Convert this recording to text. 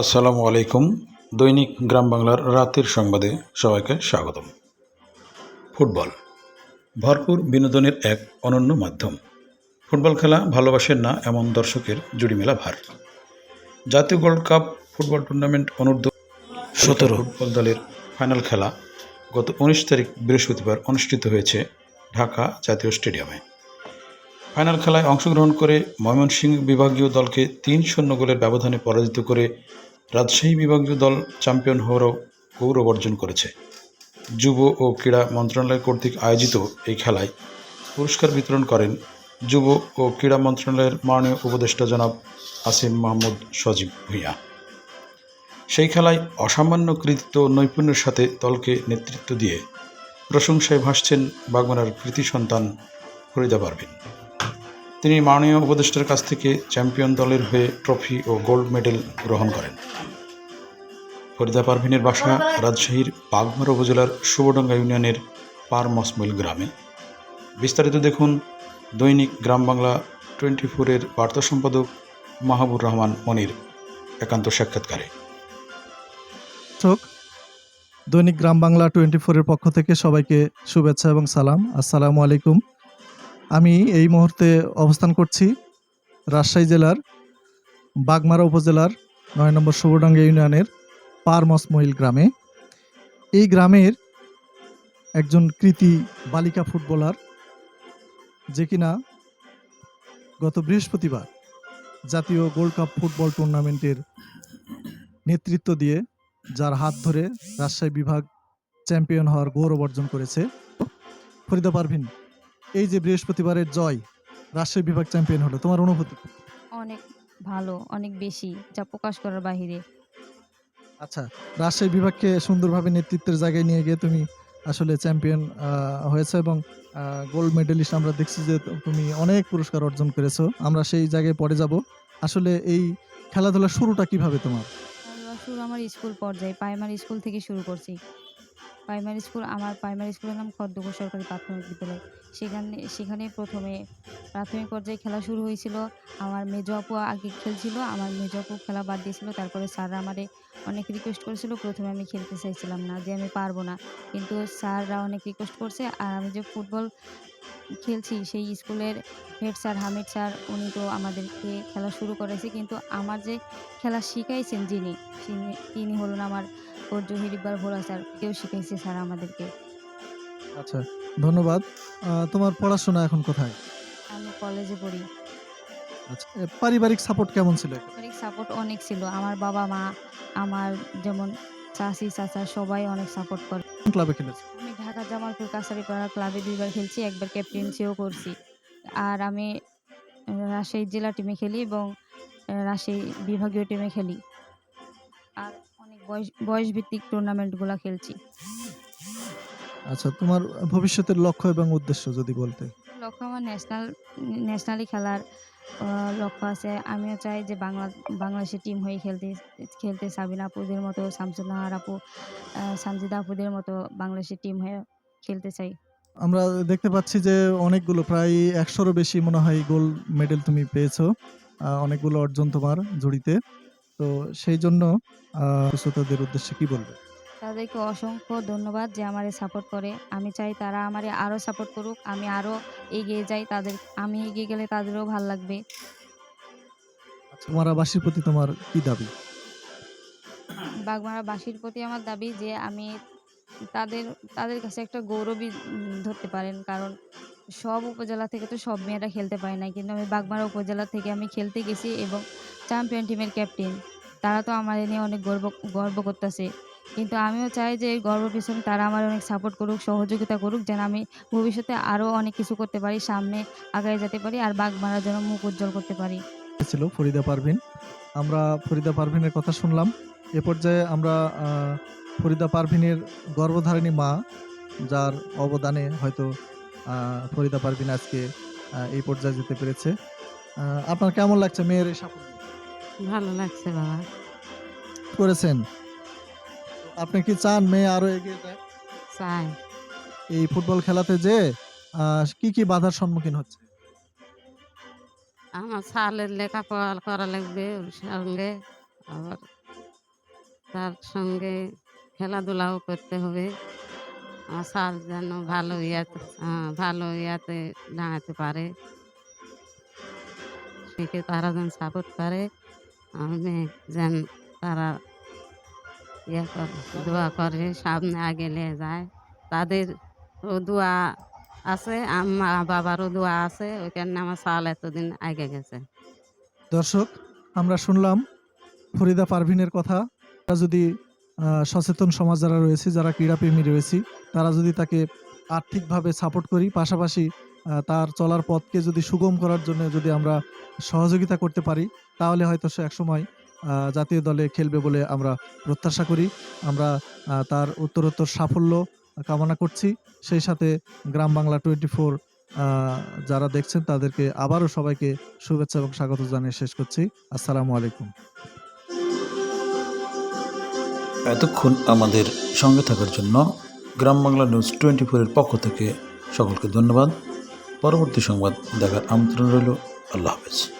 আসসালামু আলাইকুম। দৈনিক গ্রাম বাংলার রাতের সংবাদে সবাইকে স্বাগতম। ফুটবল। ভরপুর বিনোদনের এক অনন্য মাধ্যম। ফুটবল খেলা ভালোবাসেন না এমন দর্শকের জুড়ি মেলা ভার। জাতীয় গোল্ড কাপ ফুটবল টুর্নামেন্ট অনূর্ধ্ব সতেরো। ফুটবল দলের ফাইনাল খেলা গত উনিশ তারিখ বৃহস্পতিবার অনুষ্ঠিত হয়েছে ঢাকা জাতীয় স্টেডিয়ামে। ফাইনাল খেলায় অংশগ্রহণ করে ময়মনসিংহ বিভাগীয় দলকে তিন শূন্য গোলের ব্যবধানে পরাজিত করে রাজশাহী বিভাগীয় দল চ্যাম্পিয়ন হওয়ারও গৌরব অর্জন করেছে। যুব ও ক্রীড়া মন্ত্রণালয় কর্তৃক আয়োজিত এই খেলায় পুরস্কার বিতরণ করেন যুব ও ক্রীড়া মন্ত্রণালয়ের মাননীয় উপদেষ্টা জনাব আসিম মাহমুদ সজীব ভূঁইয়া। সেই খেলায় অসামান্য কৃতিত্ব নৈপুণ্যের সাথে দলকে নেতৃত্ব দিয়ে প্রশংসায় ভাসছেন বাগমারার কৃতি সন্তান ফরিদা পারভিন। তিনি মাননীয় উপদেষ্টার কাছ থেকে চ্যাম্পিয়ন দলের হয়ে ট্রফি ও গোল্ড মেডেল গ্রহণ করেন। ফরিদা পারভিনের বাসা রাজশাহীর বাগমারা উপজেলার শুভডঙ্গা ইউনিয়নের পার মসমিল গ্রামে। বিস্তারিত দেখুন দৈনিক গ্রাম বাংলা টোয়েন্টি ফোরের বার্তা সম্পাদক মাহবুর রহমান মনির একান্ত সাক্ষাৎকারে। দৈনিক গ্রাম বাংলা টোয়েন্টি ফোরের পক্ষ থেকে সবাইকে শুভেচ্ছা এবং সালাম। আসসালামু আলাইকুম। আমি এই মুহূর্তে অবস্থান করছি রাজশাহী জেলার বাগমারা উপজেলার নয় নম্বর শুভডাঙ্গা ইউনিয়নের পারমস মহিল গ্রামে। এই গ্রামের একজন কৃতি বালিকা ফুটবলার যে কিনা গত বৃহস্পতিবার জাতীয় গোল্ড কাপ ফুটবল টুর্নামেন্টের নেতৃত্ব দিয়ে যার হাত ধরে রাজশাহী বিভাগ চ্যাম্পিয়ন হওয়ার গৌরব অর্জন করেছে ফরিদা পারভিন। এই যে বৃহস্পতিবারের জয় রাজশাহী বিভাগ চ্যাম্পিয়ন হলো তোমার অনুভূতি অনেক ভালো অনেক বেশি যা প্রকাশ করার বাহিরে। আচ্ছা রাজশাহী বিভাগকে সুন্দরভাবে নেতৃত্বের জায়গায় নিয়ে গিয়ে তুমি আসলে চ্যাম্পিয়ন হয়েছে এবং গোল্ড মেডেলিস্ট আমরা দেখছি যে তুমি অনেক পুরস্কার অর্জন করেছ আমরা সেই জায়গায় পরে যাব। আসলে এই খেলাধুলার শুরুটা কীভাবে তোমার? শুরু আমার স্কুল পর্যায়ে প্রাইমারি স্কুল থেকে শুরু করছি। প্রাইমারি স্কুল আমার প্রাইমারি স্কুলের নাম খদ্দপুর সরকারি প্রাথমিক বিদ্যালয়। সেখানে সেখানে প্রথমে প্রাথমিক পর্যায়ে খেলা শুরু হয়েছিল। আমার মেজো আপু আগে খেলছিল, আমার মেজো আপু খেলা বাদ দিয়েছিল। তারপরে স্যাররা আমারে অনেক রিকোয়েস্ট করেছিল, প্রথমে আমি খেলতে চাইছিলাম না যে আমি পারব না। কিন্তু স্যাররা অনেক রিকোয়েস্ট করছে আর আমি যে ফুটবল খেলছি, সেই স্কুলের হেড স্যার হামিদ স্যার, উনি তো আমাদেরকে খেলা শুরু করেছে। কিন্তু আমার যে খেলা শিখাইছেন যিনি তিনি হলেন আমার কোচ জহির ইকবাল ভোলা স্যার কেউ শিখাইছে স্যার আমাদেরকে। আচ্ছা ধন্যবাদ। তোমার পড়াশোনা এখন কোথায়? আমি কলেজে পড়ি। আচ্ছা পারিবারিক সাপোর্ট কেমন ছিল পারিবারিক সাপোর্ট অনেক ছিল। আমার বাবা মা আমার যেমন চাচি চাচা সবাই অনেক সাপোর্ট করে। কোন ক্লাবে খেলেছো? আমি ঢাকা জামালপুর কাছারিপাড়া ক্লাবে দুইবার খেলছি একবার ক্যাপ্টেন্সিও করছি। আর আমি রাজশাহী জেলা টিমে খেলি এবং রাজশাহী বিভাগীয় টিমে খেলি। আর বয়স ভিত্তিক টুর্নামেন্টগুলো খেলছি। আচ্ছা তোমার ভবিষ্যতের লক্ষ্য এবং উদ্দেশ্য যদি বলতে। লক্ষ্য আমার ন্যাশনাল ন্যাশনালি খেলার লক্ষ্য আছে। আমিও চাই যে বাংলা বাংলাদেশের টিম হয়ে খেলতে খেলতে সাবিনা আপুদের মতো শামসুন নাহার আপু আহ, সানজিদা আপুদের মতো বাংলাদেশের টিম হয়ে খেলতে চাই। আমরা দেখতে পাচ্ছি যে অনেকগুলো প্রায় একশোরও বেশি মনে হয় গোল্ড মেডেল তুমি পেয়েছ। অনেকগুলো অর্জন তোমার জুড়িতে। তো সেই জন্য আহ, শ্রোতাদের উদ্দেশ্যে কি বলবে তাদেরকে অসংখ্য ধন্যবাদ যে আমারে সাপোর্ট করে। আমি চাই তারা আমারে আরও সাপোর্ট করুক আমি আরও এগিয়ে যাই তাদের আমি এগিয়ে গেলে তাদেরও ভালো লাগবে। তোমার বাসীর প্রতি তোমার কি দাবি? বাগমারাবাসীর প্রতি আমার দাবি যে আমি তাদের তাদের কাছে একটা গৌরবই উম, ধরতে পারেন কারণ সব উপজেলা থেকে তো সব মেয়েরা খেলতে পারে না কিন্তু আমি বাগমারা উপজেলা থেকে আমি খেলতে গেছি এবং চ্যাম্পিয়ন টিমের ক্যাপ্টেন। তারা তো আমার নিয়ে অনেক গর্ব গর্ব করতেছে। কিন্তু আমিও চাই যে এই গর্ব পিছনে তারা আমার অনেক সাপোর্ট করুক, সহযোগিতা করুক, যেন আমি ভবিষ্যতে আরও অনেক কিছু করতে পারি, সামনে আগায় যেতে পারি আর বাগমারার জন্য মুখ উজ্জ্বল করতে পারি। ছিল ফরিদা পারভিন। আমরা ফরিদা পারভিনের কথা শুনলাম। এ পর্যায়ে আমরা ফরিদা পারভিনের গর্ভধারিণী মা, যার অবদানে হয়তো ফরিদা পারভিন আজকে এই পর্যায়ে যেতে পেরেছে। আপনার কেমন লাগছে মেয়ের এই সাফল্য? ভালো লাগছে বাবা। করেছেন? আপনি কি চান মেয়ে আরও এগিয়ে যায়? চাই। এই ফুটবল খেলাতে যে আহ, কি কি বাধার সম্মুখীন হচ্ছে? আমার ছেলের লেখাপড়া করা লাগবে ওর সঙ্গে আবার তার সঙ্গে খেলাধুলাও করতে হবে। আমার স্যার যেন ভালো ইয়াতে ভালো ইয়াতে দাঁড়াতে পারে। সেকে তারা যেন সাপোর্ট করে। মেয়ে যেন তারা ইয়ে করে, দোয়া করে, সামনে আগে নিয়ে যায়। তাদের দোয়া আছে, আম্মা বাবারও দোয়া আছে, ওইখানে আমার সাল এতদিন আগে গেছে। দর্শক, আমরা শুনলাম ফরিদা পারভিনের কথা। যদি সচেতন সমাজ যারা রয়েছে, যারা ক্রীড়াপ্রেমী রয়েছি, তারা যদি তাকে আর্থিকভাবে সাপোর্ট করি। পাশাপাশি তার চলার পথকে যদি সুগম করার জন্য যদি আমরা সহযোগিতা করতে পারি, তাহলে হয়তো সে একসময় জাতীয় দলে খেলবে বলে আমরা প্রত্যাশা করি। আমরা তার উত্তরোত্তর সাফল্য কামনা করছি। সেই সাথে গ্রাম বাংলা টোয়েন্টি ফোর যারা দেখছেন তাদেরকে আবারও সবাইকে শুভেচ্ছা এবং স্বাগত জানিয়ে শেষ করছি। আসসালামু আলাইকুম। এতক্ষণ আমাদের সঙ্গে থাকার জন্য গ্রাম বাংলা নিউজ টোয়েন্টি ফোরের পক্ষ থেকে সকলকে ধন্যবাদ। পরবর্তী সংবাদ দেখার আমন্ত্রণ রইল। আল্লাহ হাফেজ।